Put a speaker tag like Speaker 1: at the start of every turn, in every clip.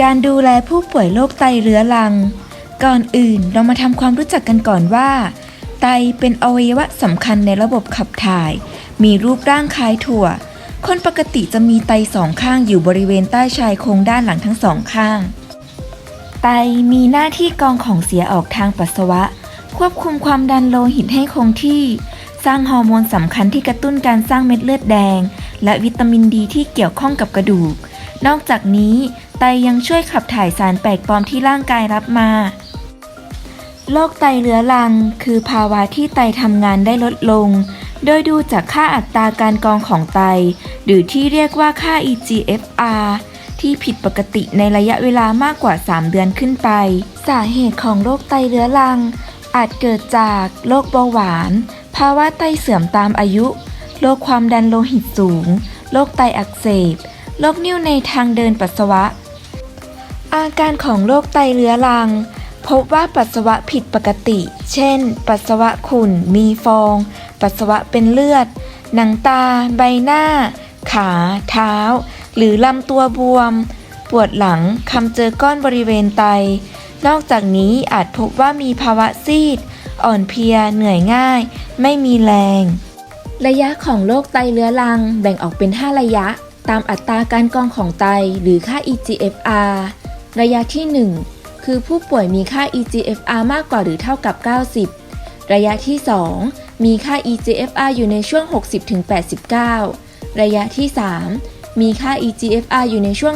Speaker 1: การดูแลผู้ป่วยโรคไตเรื้อรัง ก่อนอื่นเรามาทำความรู้จักกันก่อนว่า ไตเป็นอวัยวะสำคัญในระบบขับถ่าย มีรูปร่างคล้ายถั่ว คนปกติจะมีไตสองข้างอยู่บริเวณใต้ชายโครงด้านหลังทั้งสองข้าง ไตมีหน้าที่กรองของเสียออกทางปัสสาวะ ควบคุมความดันโลหิตให้คงที่ สร้างฮอร์โมนสำคัญที่กระตุ้นการสร้างเม็ดเลือดแดง และวิตามินดีที่เกี่ยวข้องกับกระดูก นอกจากนี้ ไตยังช่วยขับถ่ายสารแปลกปลอมที่ร่างกายรับมาโรคไตเรื้อรัง คือภาวะที่ไตทำงานได้ลดลง โดยดูจากค่าอัตราการกรองของไต หรือที่เรียกว่าค่า eGFR ที่ผิดปกติในระยะเวลามากกว่า 3 เดือนขึ้นไป สาเหตุของโรคไตเรื้อรัง อาจเกิดจากโรคเบาหวาน ภาวะไตเสื่อมตามอายุ โรคความดันโลหิตสูง โรคไตอักเสบ โรคนิ่วในทางเดินปัสสาวะ อาการของโรคไตเรื้อรัง พบว่าปัสสาวะผิดปกติ เช่น ปัสสาวะขุ่น มีฟอง ปัสสาวะเป็นเลือด หนังตา ใบหน้า ขา เท้า หรือลำตัวบวม ปวดหลังคำเจอก้อนบริเวณไต นอกจากนี้อาจพบว่ามีภาวะซีด อ่อนเพลีย เหนื่อยง่าย ไม่มีแรง ระยะของโรคไตเรื้อรังแบ่งออกเป็น 5 ระยะ ตามอัตราการกรองของไตหรือค่า eGFR ระยะที่ 1 คือผู้ป่วยมีค่า eGFR มากกว่าหรือเท่ากับ 90 ระยะที่ 2 มีค่า eGFR อยู่ในช่วง 60-89 ระยะที่ 3 มีค่า eGFR อยู่ในช่วง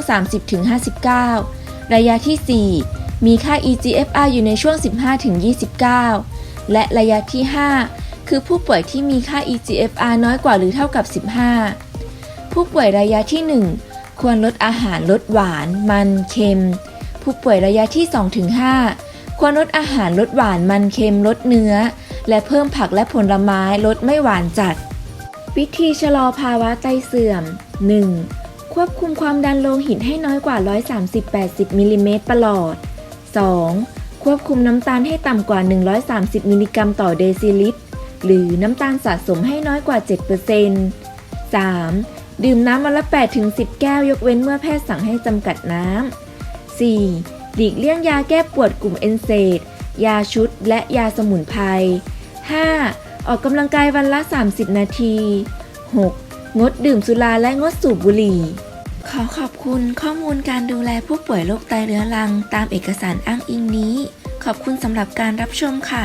Speaker 1: 30-59 ระยะที่ 4 มีค่า eGFR อยู่ในช่วง 15-29 และระยะที่ 5 คือผู้ป่วยที่มีค่า eGFR น้อยกว่าหรือเท่ากับ 15 ผู้ป่วยระยะที่ 1ควรลดอาหารลดหวาน มัน เค็ม ผู้ป่วยระยะที่ 2-5 ควรลดอาหารลดหวานมันเค็มลดเนื้อ และเพิ่มผักและผลไม้ลดไม่หวานจัด วิธีชะลอภาวะไตเสื่อม 1. ควบคุมความดันโลหิตให้น้อยกว่า 130-80 มิลลิเมตรประหลอด 2. ควบคุมน้ำตาลให้ต่ำกว่า 130 มิลลิกรัมต่อเดซิลิตร หรือน้ำตาลสะสมให้น้อยกว่า 7% 3. ดื่มน้ำวันละ 8-10 แก้วยกเว้นเมื่อแพทย์สั่งให้จำกัดน้ำ 4. หลีกเลี่ยงยาแก้ปวดกลุ่มเอนเซดยาชุดและยาสมุนไพร 5. ออกกำลังกายวันละ 30 นาที 6. งดดื่มสุราและงดสูบบุหรี่ ขอขอบคุณข้อมูลการดูแลผู้ป่วยโรคไตเรื้อรัง ตามเอกสารอ้างอิงนี้ ขอบคุณสำหรับการรับชมค่ะ